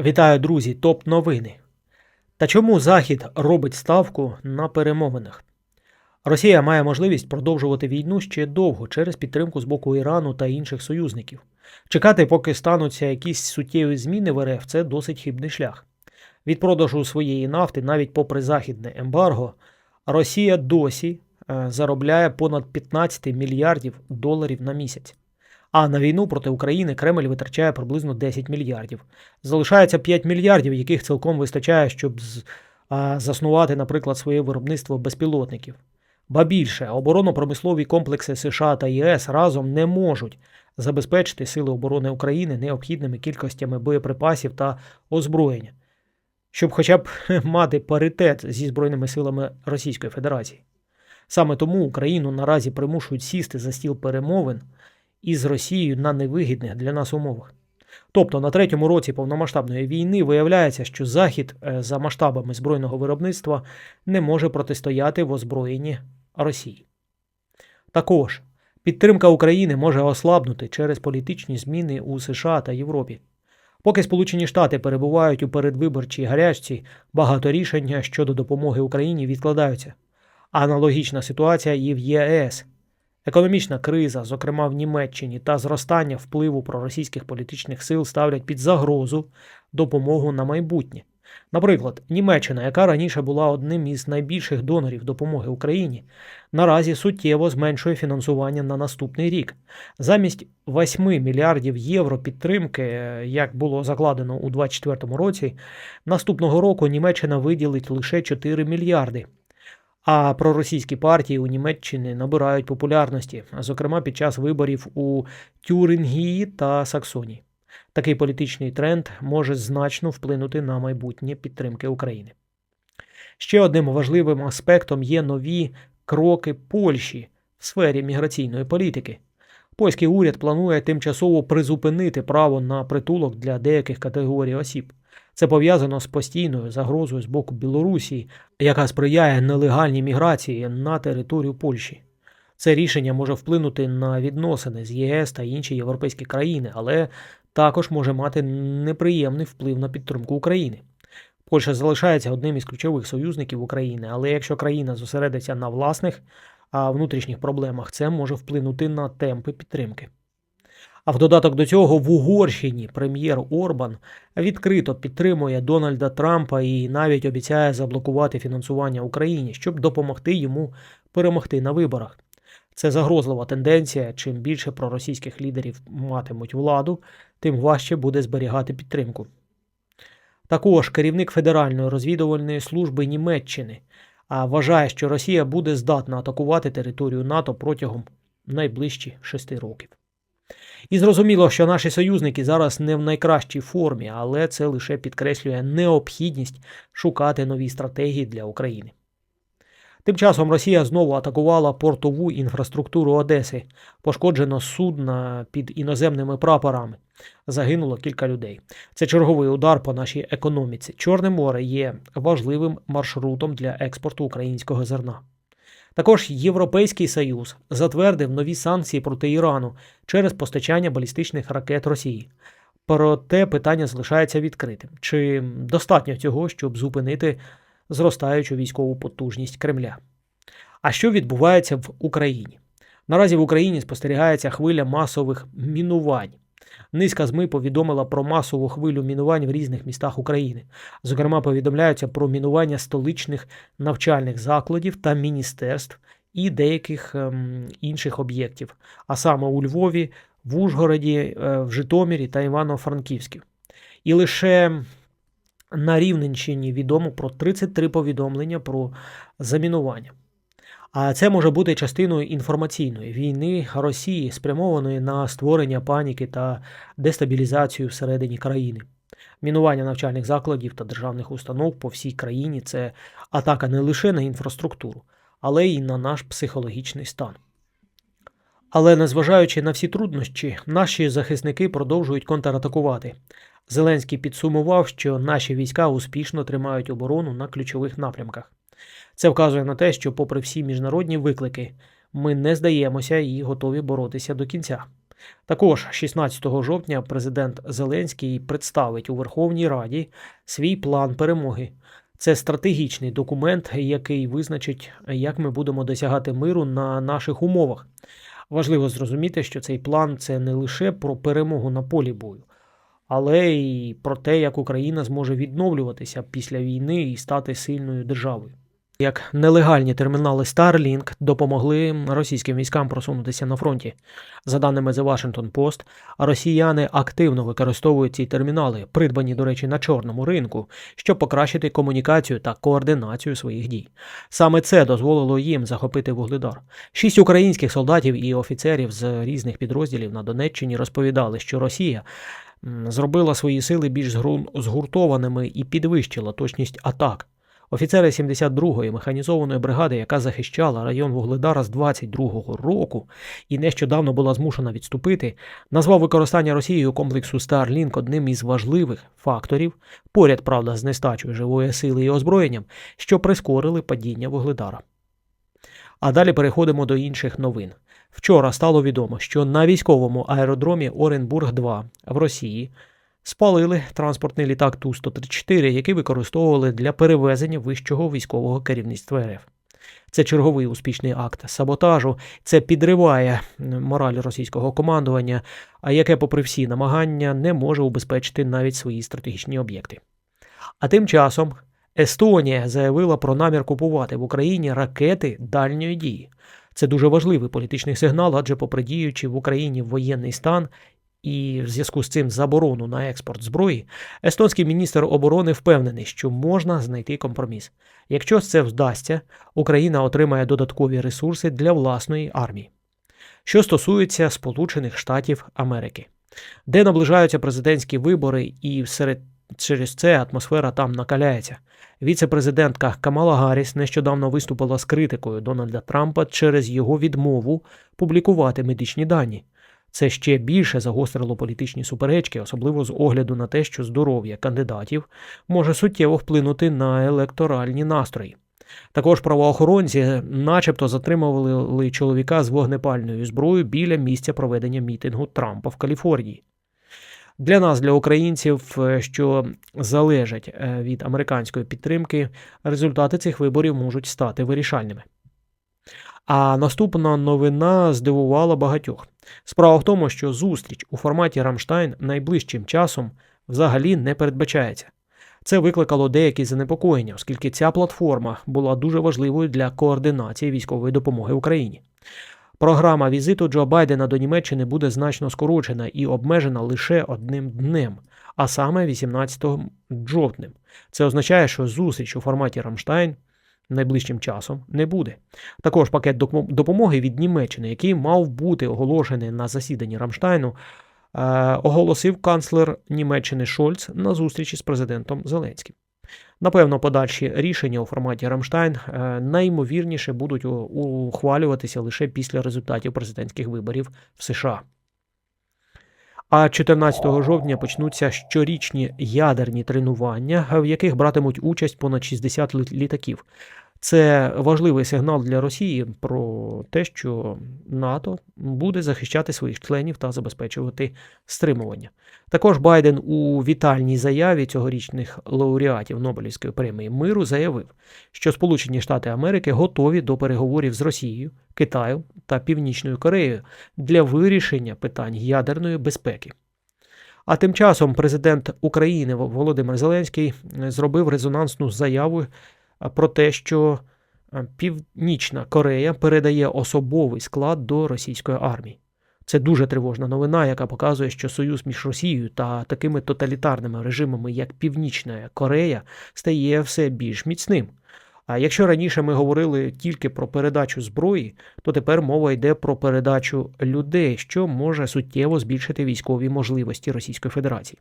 Вітаю, друзі! Топ новини. Та чому Захід робить ставку на перемовинах? Росія має можливість продовжувати війну ще довго через підтримку з боку Ірану та інших союзників. Чекати, поки стануться якісь суттєві зміни в РФ, це досить хибний шлях. Від продажу своєї нафти, навіть попри західне ембарго, Росія досі е, заробляє понад 15 мільярдів доларів на місяць. А на війну проти України Кремль витрачає приблизно 10 мільярдів. Залишається 5 мільярдів, яких цілком вистачає, щоб заснувати, наприклад, своє виробництво безпілотників. Ба більше, оборонно-промислові комплекси США та ЄС разом не можуть забезпечити Сили оборони України необхідними кількостями боєприпасів та озброєння, щоб хоча б мати паритет зі Збройними силами Російської Федерації. Саме тому Україну наразі примушують сісти за стіл перемовин із Росією на невигідних для нас умовах. Тобто на третьому році повномасштабної війни виявляється, що Захід е, за масштабами збройного виробництва не може протистояти в озброєнні Росії. Також підтримка України може ослабнути через політичні зміни у США та Європі. Поки Сполучені Штати перебувають у передвиборчій гарячці, багато рішень щодо допомоги Україні відкладаються. Аналогічна ситуація і в ЄС. Економічна криза, зокрема в Німеччині, та зростання впливу проросійських політичних сил ставлять під загрозу допомогу на майбутнє. Наприклад, Німеччина, яка раніше була одним із найбільших донорів допомоги Україні, наразі суттєво зменшує фінансування на наступний рік. Замість 8 мільярдів євро підтримки, як було закладено у 2024 році, наступного року Німеччина виділить лише 4 мільярди. А проросійські партії у Німеччині набирають популярності, зокрема під час виборів у Тюрингії та Саксонії. Такий політичний тренд може значно вплинути на майбутнє підтримки України. Ще одним важливим аспектом є нові кроки Польщі в сфері міграційної політики. Польський уряд планує тимчасово призупинити право на притулок для деяких категорій осіб. Це пов'язано з постійною загрозою з боку Білорусі, яка сприяє нелегальній міграції на територію Польщі. Це рішення може вплинути на відносини з ЄС та інші європейські країни, але також може мати неприємний вплив на підтримку України. Польща залишається одним із ключових союзників України, але якщо країна зосередиться на власних а внутрішніх проблемах, це може вплинути на темпи підтримки. А в додаток до цього в Угорщині прем'єр Орбан відкрито підтримує Дональда Трампа і навіть обіцяє заблокувати фінансування Україні, щоб допомогти йому перемогти на виборах. Це загрозлива тенденція. Чим більше проросійських лідерів матимуть владу, тим важче буде зберігати підтримку. Також керівник Федеральної розвідувальної служби Німеччини вважає, що Росія буде здатна атакувати територію НАТО протягом найближчих шести років. І зрозуміло, що наші союзники зараз не в найкращій формі, але це лише підкреслює необхідність шукати нові стратегії для України. Тим часом Росія знову атакувала портову інфраструктуру Одеси, пошкоджено судна під іноземними прапорами. Загинуло кілька людей. Це черговий удар по нашій економіці. Чорне море є важливим маршрутом для експорту українського зерна. Також Європейський Союз затвердив нові санкції проти Ірану через постачання балістичних ракет Росії. Проте питання залишається відкритим: чи достатньо цього, щоб зупинити зростаючу військову потужність Кремля? А що відбувається в Україні? Наразі в Україні спостерігається хвиля масових мінувань. Низка ЗМИ повідомила про масову хвилю мінувань в різних містах України. Зокрема, повідомляються про мінування столичних навчальних закладів та міністерств і деяких ем, інших об'єктів, а саме у Львові, в Ужгороді, е, в Житомирі та Івано-Франківській. І лише на Рівненщині відомо про 33 повідомлення про замінування. А це може бути частиною інформаційної війни Росії, спрямованої на створення паніки та дестабілізацію всередині країни. Мінування навчальних закладів та державних установ по всій країні це атака не лише на інфраструктуру, але й на наш психологічний стан. Але незважаючи на всі труднощі, наші захисники продовжують контратакувати. Зеленський підсумував, що наші війська успішно тримають оборону на ключових напрямках. Це вказує на те, що, попри всі міжнародні виклики, ми не здаємося і готові боротися до кінця. Також 16 жовтня президент Зеленський представить у Верховній Раді свій план перемоги. Це стратегічний документ, який визначить, як ми будемо досягати миру на наших умовах. Важливо зрозуміти, що цей план це не лише про перемогу на полі бою, але й про те, як Україна зможе відновлюватися після війни і стати сильною державою. Як нелегальні термінали Starlink допомогли російським військам просунутися на фронті. За даними The Washington Post, росіяни активно використовують ці термінали, придбані, до речі, на чорному ринку, щоб покращити комунікацію та координацію своїх дій. Саме це дозволило їм захопити вугледар. Шість українських солдатів і офіцерів з різних підрозділів на Донеччині розповідали, що Росія зробила свої сили більш згуртованими і підвищила точність атак. Офіцери 72-ї механізованої бригади, яка захищала район Вугледара з 22-го року і нещодавно була змушена відступити, назвав використання Росією комплексу Starlink одним із важливих факторів, поряд, правда, з нестачою живої сили і озброєнням, що прискорили падіння Вугледара. А далі переходимо до інших новин. Вчора стало відомо, що на військовому аеродромі Оренбург 2 в Росії спалили транспортний літак Ту-134, який використовували для перевезення вищого військового керівництва РФ. Це черговий успішний акт саботажу. Це підриває мораль російського командування, а яке, попри всі намагання, не може убезпечити навіть свої стратегічні об'єкти. А тим часом Естонія заявила про намір купувати в Україні ракети дальньої дії. Це дуже важливий політичний сигнал, адже попри діючи в Україні воєнний стан і в зв'язку з цим заборону на експорт зброї, естонський міністр оборони впевнений, що можна знайти компроміс. Якщо це вдасться, Україна отримає додаткові ресурси для власної армії. Що стосується Сполучених Штатів Америки, де наближаються президентські вибори, і серед через це атмосфера там накаляється. Віце-президентка Камала Гарріс нещодавно виступила з критикою Дональда Трампа через його відмову публікувати медичні дані. Це ще більше загострило політичні суперечки, особливо з огляду на те, що здоров'я кандидатів може суттєво вплинути на електоральні настрої. Також правоохоронці, начебто, затримували чоловіка з вогнепальною зброєю біля місця проведення мітингу Трампа в Каліфорнії. Для нас, для українців, е, що залежать е, від американської підтримки, результати цих виборів можуть стати вирішальними. А наступна новина здивувала багатьох. Справа в тому, що зустріч у форматі Рамштайн найближчим часом взагалі не передбачається. Це викликало деякі занепокоєння, оскільки ця платформа була дуже важливою для координації військової допомоги Україні. Програма візиту Джо Байдена до Німеччини буде значно скорочена і обмежена лише одним днем, а саме 18 жовтнем. Це означає, що зустріч у форматі Рамштайн найближчим часом не буде. Також пакет допомоги від Німеччини, який мав бути оголошений на засіданні Рамштайну, е, оголосив канцлер Німеччини Шольц на зустрічі з президентом Зеленським. Напевно, подальші рішення у форматі Рамштайн наймовірніше найімовірніше будуть ухвалюватися лише після результатів президентських виборів в США. А 14 жовтня почнуться щорічні ядерні тренування, в яких братимуть участь понад 60 літаків. Це важливий сигнал для Росії про те, що НАТО буде захищати своїх членів та забезпечувати стримування. Також Байден у вітальній заяві цьогорічних лауреатів Нобелівської премії миру заявив, що Сполучені Штати Америки готові до переговорів з Росією, Китаєм та Північною Кореєю для вирішення питань ядерної безпеки. А тим часом президент України Володимир Зеленський зробив резонансну заяву про те, що е, Північна Корея передає особовий склад до російської армії. Це дуже тривожна новина, яка показує, що союз між Росією та такими тоталітарними режимами, як Північна Корея, стає все більш міцним. А якщо раніше ми говорили тільки про передачу зброї, то тепер мова йде про передачу людей, що може суттєво збільшити військові можливості Російської Федерації.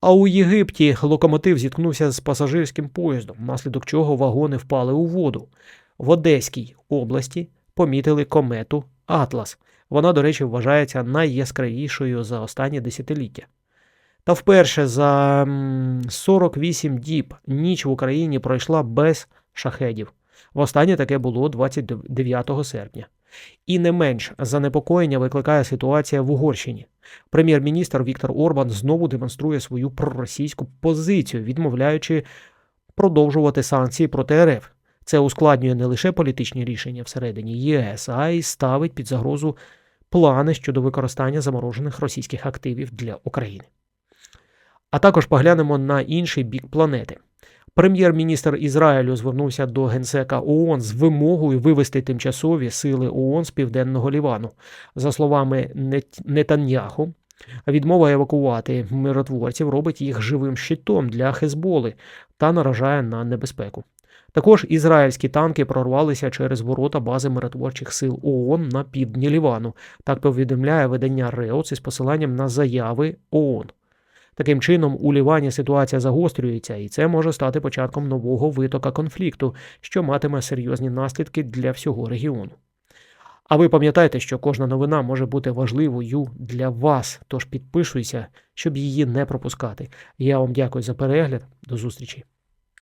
А у Єгипті локомотив зіткнувся з пасажирським поїздом, внаслідок чого вагони впали у воду. В Одеській області помітили комету Атлас. Вона, до речі, вважається найяскравішою за останні десятиліття. Та вперше за 48 діб ніч в Україні пройшла без шахедів. Востаннє таке було 29 серпня. І не менш занепокоєння викликає ситуація в Угорщині. Прем'єр-міністр Віктор Орбан знову демонструє свою проросійську позицію, відмовляючи продовжувати санкції проти РФ. Це ускладнює не лише політичні рішення всередині ЄС, а й ставить під загрозу плани щодо використання заморожених російських активів для України. А також поглянемо на інший бік планети. Прем'єр-міністр Ізраїлю звернувся до генсека ООН з вимогою вивести тимчасові сили ООН з південного Лівану. За словами Нет- Нетаньяху, відмова евакувати миротворців робить їх живим щитом для Хезболи та наражає на небезпеку. Також ізраїльські танки прорвалися через ворота бази миротворчих сил ООН на півдні Лівану. Так повідомляє видання Реоц із посиланням на заяви ООН. Таким чином, у Лівані ситуація загострюється, і це може стати початком нового витока конфлікту, що матиме серйозні наслідки для всього регіону. А ви пам'ятайте, що кожна новина може бути важливою для вас, тож підписуйся, щоб її не пропускати. Я вам дякую за перегляд. До зустрічі.